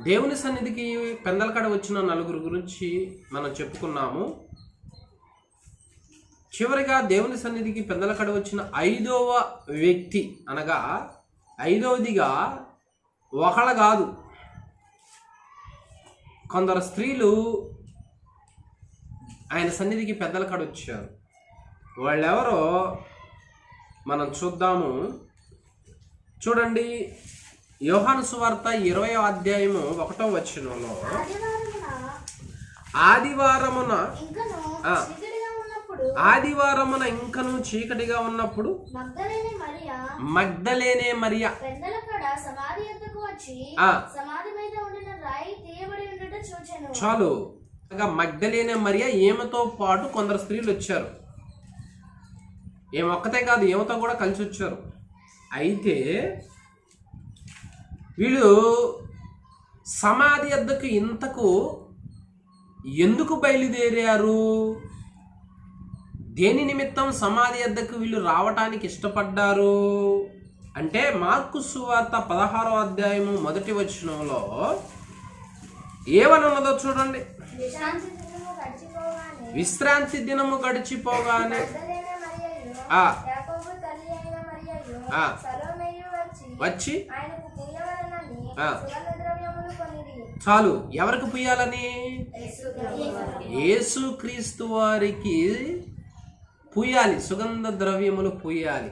దేవుని సన్నిధికి పెందలకాడ వచ్చిన నలుగురు గురించి మనం చెప్పుకున్నాము. చివరిగా దేవుని సన్నిధికి పెందలకడ వచ్చిన ఐదవ వ్యక్తి అనగా ఐదవదిగా ఒకళ్ళ కాదు. కొందరు స్త్రీలు ఆయన సన్నిధికి పెద్దల కాడ వచ్చారు. వాళ్ళెవరో మనం చూద్దాము. చూడండి యోహాను సువార్త ఇరవై అధ్యాయము ఒకటో వచనంలో ఆదివారమున ఆదివారమున ఇంకను. చీకటిగా ఉన్నప్పుడు మగ్ధలేని మరియా చాలు. మగ్ధలేనే మరియ ఈమెతో పాటు కొందరు స్త్రీలు వచ్చారు. ఈమె ఒక్కతే కాదు ఈమెతో కూడా కలిసి వచ్చారు అయితే వీళ్ళు సమాధి వద్దకు ఇంతకు ఎందుకు బయలుదేరారు? దేని నిమిత్తం సమాధి వద్దకు వీళ్ళు రావటానికి ఇష్టపడ్డారు? అంటే మార్కు సువార్త పదహారో అధ్యాయము మొదటి వచనంలో ఏమని ఉన్నదో చూడండి. విశ్రాంతి దినము గడిచిపోగానే వచ్చి వచ్చి ఆయనకు పూయవలనని ఆ. సుగంధ ద్రవ్యములు కొనిది చాలు. ఎవరికి పుయ్యాలని? యేసు క్రీస్తు వారికి పుయ్యాలి. సుగంధ ద్రవ్యములు పుయ్యాలి.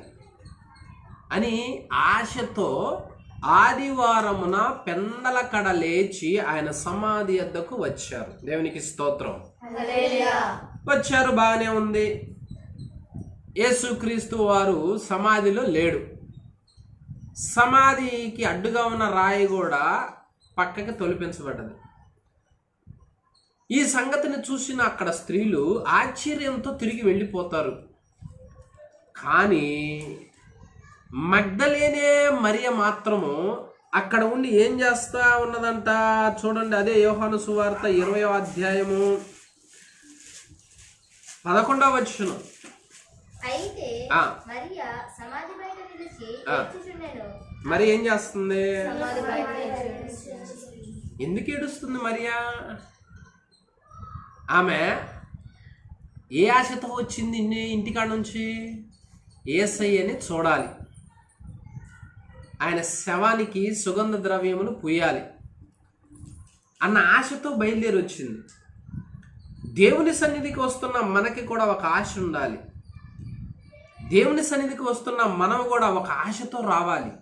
అని ఆశతో ఆదివారమున పెందల కడ లేచి ఆయన సమాధి వద్దకు వచ్చారు. దేవునికి స్తోత్రం. వచ్చారు బాగానే ఉంది. యేసుక్రీస్తు వారు సమాధిలో లేడు. సమాధికి అడ్డుగా ఉన్న రాయి కూడా పక్కకి తొలిపించబడ్డది. ఈ సంగతిని చూసిన అక్కడ స్త్రీలు ఆశ్చర్యంతో తిరిగి వెళ్ళిపోతారు. కానీ మగ్ధలేనే మరియ మాత్రము అక్కడ ఉండి ఏం చేస్తా ఉన్నదంట? చూడండి అదే యోహాను సువార్త ఇరవయో అధ్యాయము పదకొండవ వచ్చును అయితే. మరియా సమాధి మరి ఏం చేస్తుంది? ఎందుకు ఏడుస్తుంది మరియా? ఆమె ఏ ఆశతో వచ్చింది ఇన్ని ఇంటికాడ నుంచి? ఏసయ్యని చూడాలి. ఆయన శవానికి సుగంధ ద్రవ్యములు పుయ్యాలి అన్న ఆశతో బయలుదేరి వచ్చింది. దేవుని సన్నిధికి వస్తున్న మనకి కూడా ఒక ఆశ ఉండాలి. దేవుని సన్నిధికి వస్తున్న మనం కూడా ఒక ఆశతో రావాలి.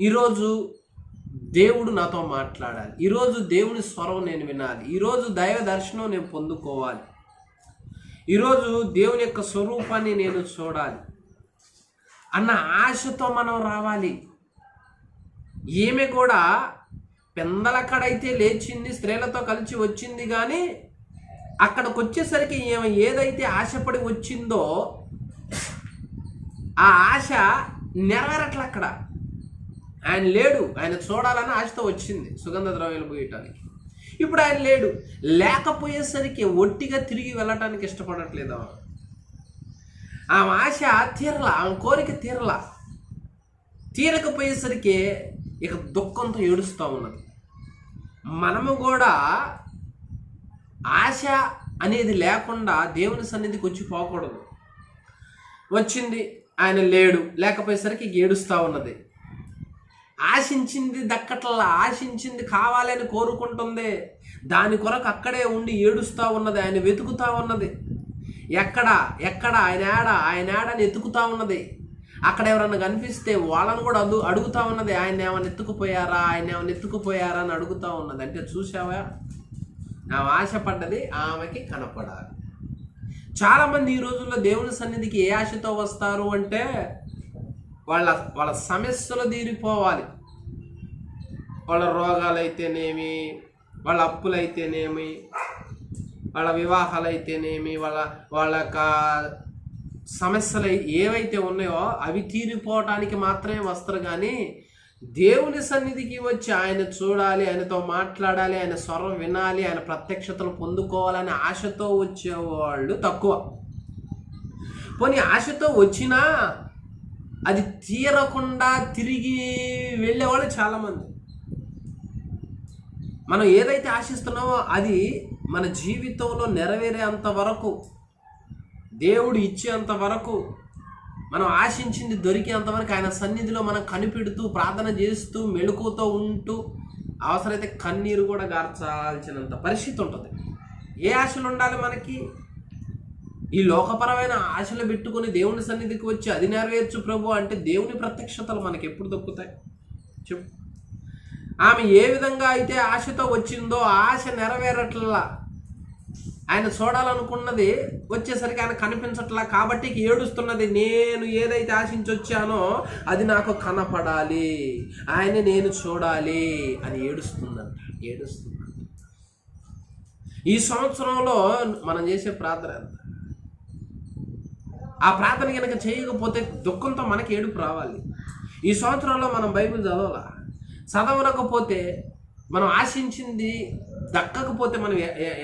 ఈరోజు దేవుడు నాతో మాట్లాడాలి. ఈరోజు దేవుని స్వరం నేను వినాలి. ఈరోజు దైవ దర్శనం నేను పొందుకోవాలి. ఈరోజు దేవుని యొక్క స్వరూపాన్ని నేను చూడాలి. అన్న ఆశతో మనం రావాలి. ఈమె కూడా పెందలక్కడైతే లేచింది స్త్రీలతో కలిసి వచ్చింది కానీ అక్కడికి వచ్చేసరికి ఈమె ఏదైతే ఆశపడి వచ్చిందో ఆ ఆశ నెరవేరట్ల అక్కడ ఆయన లేడు ఆయన చూడాలని ఆశతో వచ్చింది సుగంధ ద్రవ్యాలు పోయటానికి. ఇప్పుడు ఆయన లేడు లేకపోయేసరికి ఒట్టిగా తిరిగి వెళ్ళటానికి ఇష్టపడట్లేదు ఆమె. ఆమె ఆశ తీరలా ఆమె కోరిక తీరలా. తీరకపోయేసరికి ఇక దుఃఖంతో ఏడుస్తూ ఉన్నది. మనము కూడా ఆశ అనేది లేకుండా దేవుని సన్నిధికి వచ్చి పోకూడదు. వచ్చింది ఆయన లేడు లేకపోయేసరికి ఏడుస్తూ ఉన్నది. ఆశించింది దక్కట్లా ఆశించింది కావాలని కోరుకుంటుంది. దాని కొరకు అక్కడే ఉండి ఏడుస్తూ ఉన్నది ఆయన వెతుకుతా ఉన్నది. ఎక్కడ ఎక్కడ ఆయన ఏడ ఆయన ఏడని ఎత్తుకుతా ఉన్నది. అక్కడ ఎవరన్నా కనిపిస్తే వాళ్ళని కూడా అడు అడుగుతా ఉన్నది ఆయన ఏమైనా ఎత్తుకుపోయారా ఆయన ఏమైనా ఎత్తుకుపోయారా అని అడుగుతా ఉన్నది. అంటే చూసావా ఆమె ఆశపడ్డది ఆమెకి కనపడాలి. చాలామంది ఈ రోజుల్లో దేవుని సన్నిధికి ఏ ఆశతో వస్తారు అంటే వాళ్ళ వాళ్ళ సమస్యలు తీరిపోవాలి. వాళ్ళ రోగాలైతేనేమి వాళ్ళ అప్పులైతేనేమి వాళ్ళ వివాహాలు అయితేనేమి వాళ్ళ వాళ్ళ యొక్క సమస్యలు ఏవైతే ఉన్నాయో అవి తీరిపోవటానికి మాత్రమే వస్తారు. కానీ దేవుని సన్నిధికి వచ్చి ఆయన చూడాలి ఆయనతో మాట్లాడాలి ఆయన స్వరం వినాలి ఆయన ప్రత్యక్షతను పొందుకోవాలనే ఆశతో వచ్చేవాళ్ళు తక్కువ. పోనీ ఆశతో వచ్చినా అది తీరకుండా తిరిగి వెళ్ళేవాళ్ళు చాలామంది. మనం ఏదైతే ఆశిస్తున్నామో అది మన జీవితంలో నెరవేరేంత వరకు దేవుడు ఇచ్చేంత వరకు మనం ఆశించింది దొరికేంతవరకు ఆయన సన్నిధిలో మనం కనిపెడుతూ ప్రార్థన చేస్తూ మెళుకుతో ఉంటూ అవసరమైతే కన్నీరు కూడా గార్చాల్సినంత పరిస్థితి ఉంటుంది. ఏ ఆశలు ఉండాలి మనకి? ఈ లోకపరమైన ఆశలు పెట్టుకొని దేవుని సన్నిధికి వచ్చి అది నెరవేర్చు ప్రభు అంటే దేవుని ప్రత్యక్షతలు మనకి ఎప్పుడు దొక్కుతాయి? చెప్పు. ఆమె ఏ విధంగా అయితే ఆశతో వచ్చిందో ఆశ నెరవేరట్లా ఆయన చూడాలనుకున్నది వచ్చేసరికి ఆయన కనిపించట్లా కాబట్టి ఏడుస్తున్నది నేను ఏదైతే ఆశించి వచ్చానో అది నాకు కనపడాలి ఆయన నేను చూడాలి అని ఏడుస్తుందంట ఏడుస్తుందంట. ఈ సంవత్సరంలో మనం చేసే ప్రార్థన ఎంత? ఆ ప్రార్థన కనుక చేయకపోతే దుఃఖంతో మనకి ఏడుపు రావాలి. ఈ సంవత్సరంలో మనం బైబిల్ చదవాలా? చదవకపోతే మనం ఆశించింది దక్కకపోతే మనం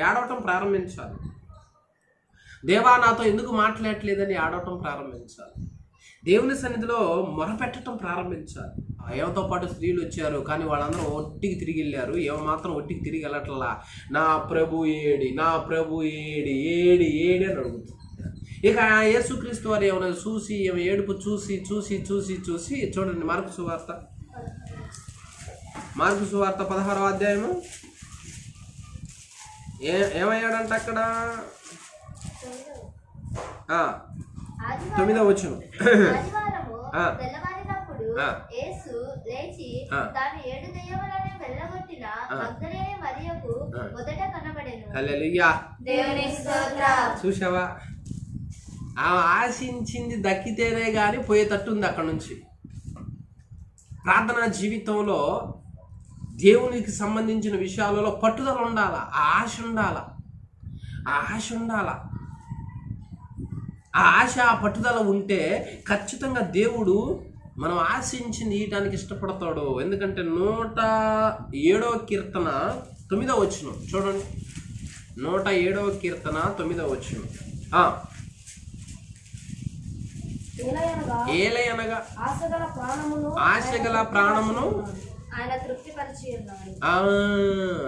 ఏడవటం ప్రారంభించాలి. దేవా నాతో ఎందుకు మాట్లాడట్లేదని ఆడవటం ప్రారంభించాలి. దేవుని సన్నిధిలో మొరపెట్టడం ప్రారంభించాలి. ఏమతో పాటు స్త్రీలు వచ్చారు కానీ వాళ్ళందరూ ఒట్టికి తిరిగి వెళ్ళారు. ఏవ మాత్రం ఒట్టికి తిరిగి వెళ్ళట్లా. నా ప్రభు ఏడి నా ప్రభు ఏడి ఏడి ఏడి అని అడుగుతుంది. ఇక యేసుక్రీస్తు వారు ఏమైనా చూసి ఏమైనా ఏడుపు చూసి చూసి చూసి చూసి చూడండి మార్పు సువార్త. మార్కు సువార్త పదహారవ అధ్యాయము ఏ ఏమయ్యాడంట అక్కడ ఆ, ఆదివారం- తొమ్మిదో వచ్చును ఆదివారము ఆ. తెల్లవారినప్పుడు ఆ. యేసు లేచి ఆ. తాను ఏడు దెయ్యములను వెళ్ళగొట్టిన ఆ. మగ్ధలేని మరియకు ఆ. మొదట కనబడెను హల్లెలూయా దేవుని స్తోత్రం చూసావా ఆమె ఆశించింది దక్కితేనే కానీ పోయేటట్టు ఉంది అక్కడ నుంచి ప్రార్థనా జీవితంలో దేవునికి సంబంధించిన విషయాలలో పట్టుదల ఉండాల ఆశ ఉండాల. ఆ ఆశ ఉండాల. ఆ ఆశ ఆ పట్టుదల ఉంటే ఖచ్చితంగా దేవుడు మనం ఆశించింది ఇయటానికి ఇష్టపడతాడు. ఎందుకంటే నూట ఏడవ కీర్తన తొమ్మిదవ వచ్చును చూడండి. నూట ఏడవ కీర్తన తొమ్మిదవ వచ్చును ఏలయనగా ఆశగల ప్రాణమును ఆయన తృప్తిపరిచి ఉన్నాడు.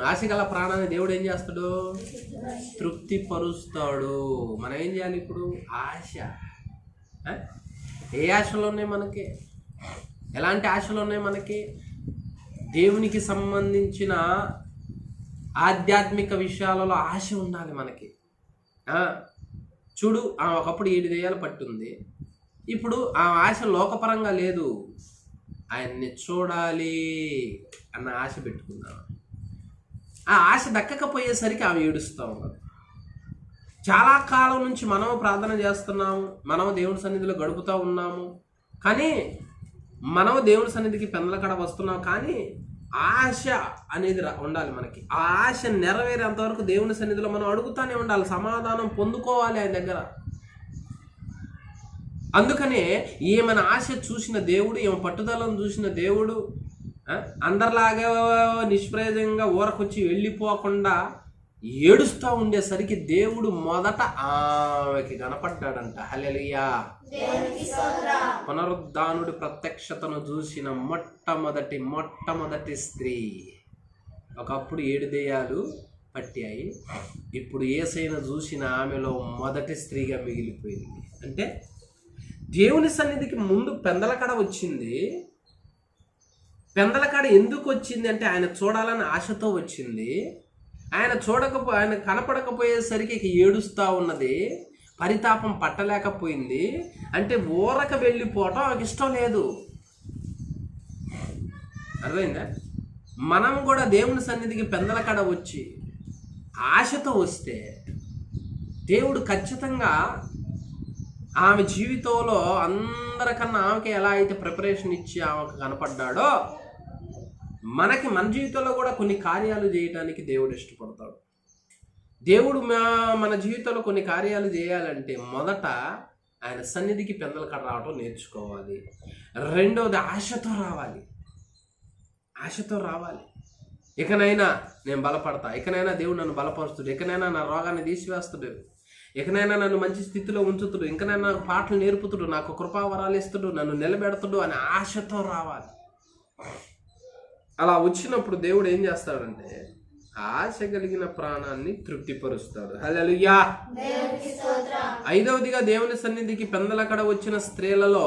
ఆశగల ప్రాణాన్ని దేవుడు ఏం చేస్తాడు? తృప్తి పరుస్తాడు మనం ఏం చేయాలి ఇప్పుడు? ఆశ. ఏ ఆశలు ఉన్నాయి మనకి? ఎలాంటి ఆశలు ఉన్నాయి మనకి? దేవునికి సంబంధించిన ఆధ్యాత్మిక విషయాలలో ఆశ ఉండాలి మనకి. చూడు ఆ ఒకప్పుడు ఏడు దేయాలు పట్టుంది. ఇప్పుడు ఆ ఆశ లోకపరంగా లేదు. ఆయన్ని చూడాలి అన్న ఆశ పెట్టుకుందాం ఆ ఆశ దక్కకపోయేసరికి ఆమె ఏడుస్తూ ఉన్నది. చాలా కాలం నుంచి మనం ప్రార్థన చేస్తున్నాము మనము దేవుని సన్నిధిలో గడుపుతూ ఉన్నాము. కానీ మనము దేవుని సన్నిధికి పెందల కడ వస్తున్నాం కానీ ఆశ అనేది రా- ఉండాలి మనకి. ఆ ఆశ నెరవేరేంత వరకు దేవుని సన్నిధిలో మనం అడుగుతూనే ఉండాలి సమాధానం పొందుకోవాలి ఆయన దగ్గర. అందుకనే ఈమెన ఆశ చూసిన దేవుడు ఈమె పట్టుదలను చూసిన దేవుడు అందరిలాగా నిష్ప్రయోజనంగా ఊరకొచ్చి వెళ్ళిపోకుండా ఏడుస్తూ ఉండేసరికి దేవుడు మొదట ఆమెకి కనపడ్డాడంట. హల్లెలూయా. పునరుద్ధానుడి ప్రత్యక్షతను చూసిన మొట్టమొదటి మొట్టమొదటి స్త్రీ. ఒకప్పుడు ఏడు దెయ్యాలు పట్టాయి. ఇప్పుడు ఏసైన చూసిన ఆమెలో మొదటి స్త్రీగా మిగిలిపోయింది. అంటే దేవుని సన్నిధికి ముందు పెందలకడ వచ్చింది. పెందలకడ ఎందుకు వచ్చింది అంటే ఆయన చూడాలని ఆశతో వచ్చింది. ఆయన చూడకపో ఆయన కనపడకపోయేసరికి ఇక ఏడుస్తూ ఉన్నది. పరితాపం పట్టలేకపోయింది. అంటే ఊరక వెళ్ళిపోవటం ఆమెకి ఇష్టం లేదు. అర్థమైందా? మనం కూడా దేవుని సన్నిధికి పెందలకడ వచ్చి ఆశతో వస్తే దేవుడు ఖచ్చితంగా ఆమె జీవితంలో అందరికన్నా ఆమెకి ఎలా అయితే ప్రిపరేషన్ ఇచ్చి ఆమెకు కనపడ్డాడో మనకి మన జీవితంలో కూడా కొన్ని కార్యాలు చేయడానికి దేవుడు ఇష్టపడతాడు. దేవుడు మా- మన జీవితంలో కొన్ని కార్యాలు చేయాలంటే మొదట ఆయన సన్నిధికి పెందల కడ రావటం నేర్చుకోవాలి. రెండవది ఆశతో రావాలి. ఆశతో రావాలి. ఇకనైనా నేను బలపడతా ఇకనైనా దేవుడు నన్ను బలపరుస్తుడు ఇకనైనా నా రోగాన్ని తీసివేస్తుడు. ఇకనైనా నన్ను మంచి స్థితిలో ఉంచుతుడు ఇంకనైనా నాకు పాటలు నేర్పుతుడు నాకు కృపావరాలు ఇస్తుడు నన్ను నిలబెడతాడు అనే ఆశతో రావాలి. అలా వచ్చినప్పుడు దేవుడు ఏం చేస్తాడంటే ఆశ కలిగిన ప్రాణాన్ని తృప్తిపరుస్తాడు. హల్లెలూయా! ఐదవదిగా దేవుని సన్నిధికి పెందలకడ వచ్చిన స్త్రీలలో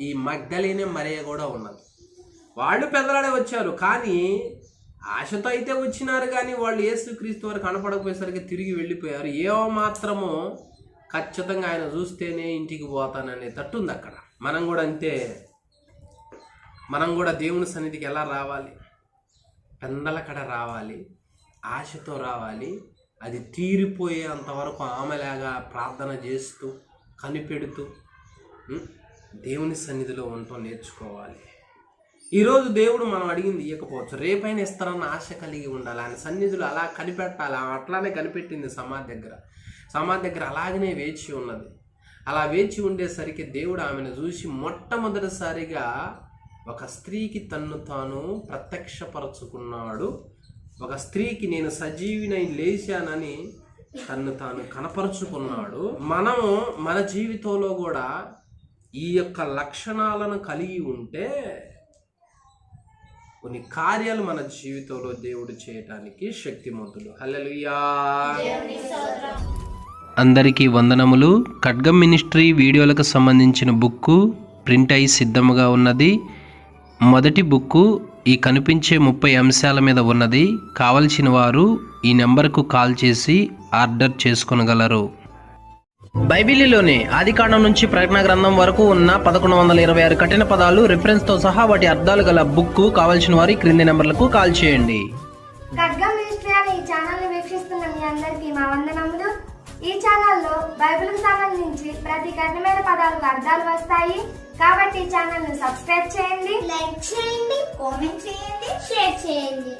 ఈ మగ్ధలేనే మరియ కూడా ఉన్నది. వాళ్ళు పెందలాడే వచ్చారు కానీ ఆశతో అయితే వచ్చినారు కానీ వాళ్ళు ఏసుక్రీస్తు వారు కనపడకపోయేసరికి తిరిగి వెళ్ళిపోయారు. ఏవో మాత్రము ఖచ్చితంగా ఆయన చూస్తేనే ఇంటికి పోతాననే తట్టు ఉంది అక్కడ. మనం కూడా అంతే. మనం కూడా దేవుని సన్నిధికి ఎలా రావాలి? పెందల కడ రావాలి. ఆశతో రావాలి. అది తీరిపోయే అంతవరకు ఆమెలాగా ప్రార్థన చేస్తూ కనిపెడుతూ దేవుని సన్నిధిలో ఉండటం నేర్చుకోవాలి. ఈరోజు దేవుడు మనం అడిగింది ఇవ్వకపోవచ్చు రేపైన ఇస్తారన్న ఆశ కలిగి ఉండాలి. ఆయన సన్నిధులు అలా కనిపెట్టాలి. అట్లానే కనిపెట్టింది సమాధి దగ్గర. సమాధి దగ్గర అలాగనే వేచి ఉన్నది. అలా వేచి ఉండేసరికి దేవుడు ఆమెను చూసి మొట్టమొదటిసారిగా ఒక స్త్రీకి తన్ను తాను ప్రత్యక్షపరచుకున్నాడు. ఒక స్త్రీకి నేను సజీవినై లేచానని తన్ను తాను కనపరుచుకున్నాడు. మనము మన జీవితంలో కూడా ఈ యొక్క లక్షణాలను కలిగి ఉంటే కొన్ని కార్యాలు మన జీవితంలో దేవుడు చేయటానికి శక్తిమంతుడు. హల్లెలూయా. అందరికీ వందనములు. ఖడ్గం మినిస్ట్రీ వీడియోలకు సంబంధించిన బుక్కు ప్రింట్ అయి సిద్ధముగా ఉన్నది. మొదటి బుక్కు ఈ కనిపించే ముప్పై అంశాల మీద ఉన్నది. కావలసిన వారు ఈ నెంబర్కు కాల్ చేసి ఆర్డర్ చేసుకొనగలరు. బైబిలీలోని ఆదికాండం నుంచి ప్రకటన గ్రంథం వరకు ఉన్న పదకొండు వందల ఇరవై ఆరు కఠిన పదాలు రిఫరెన్స్తో సహా వాటి అర్థాలు గల బుక్ కావాల్సిన వారి క్రింది నెంబర్లకు కాల్ చేయండి. ఖడ్గ మినిస్ట్రీ అనే ఈ ఛానల్ని వీక్షిస్తున్న మీ అందరికీ మా వందనములు. ఈ ఛానల్లో బైబిల్కి సంబంధించి ప్రతి కఠినమైన పదాలకు అర్థాలు వస్తాయి. కాబట్టి ఈ ఛానల్ను సబ్స్క్రైబ్ చేయండి. లైక్ చేయండి కామెంట్ చేయండి షేర్ చేయండి.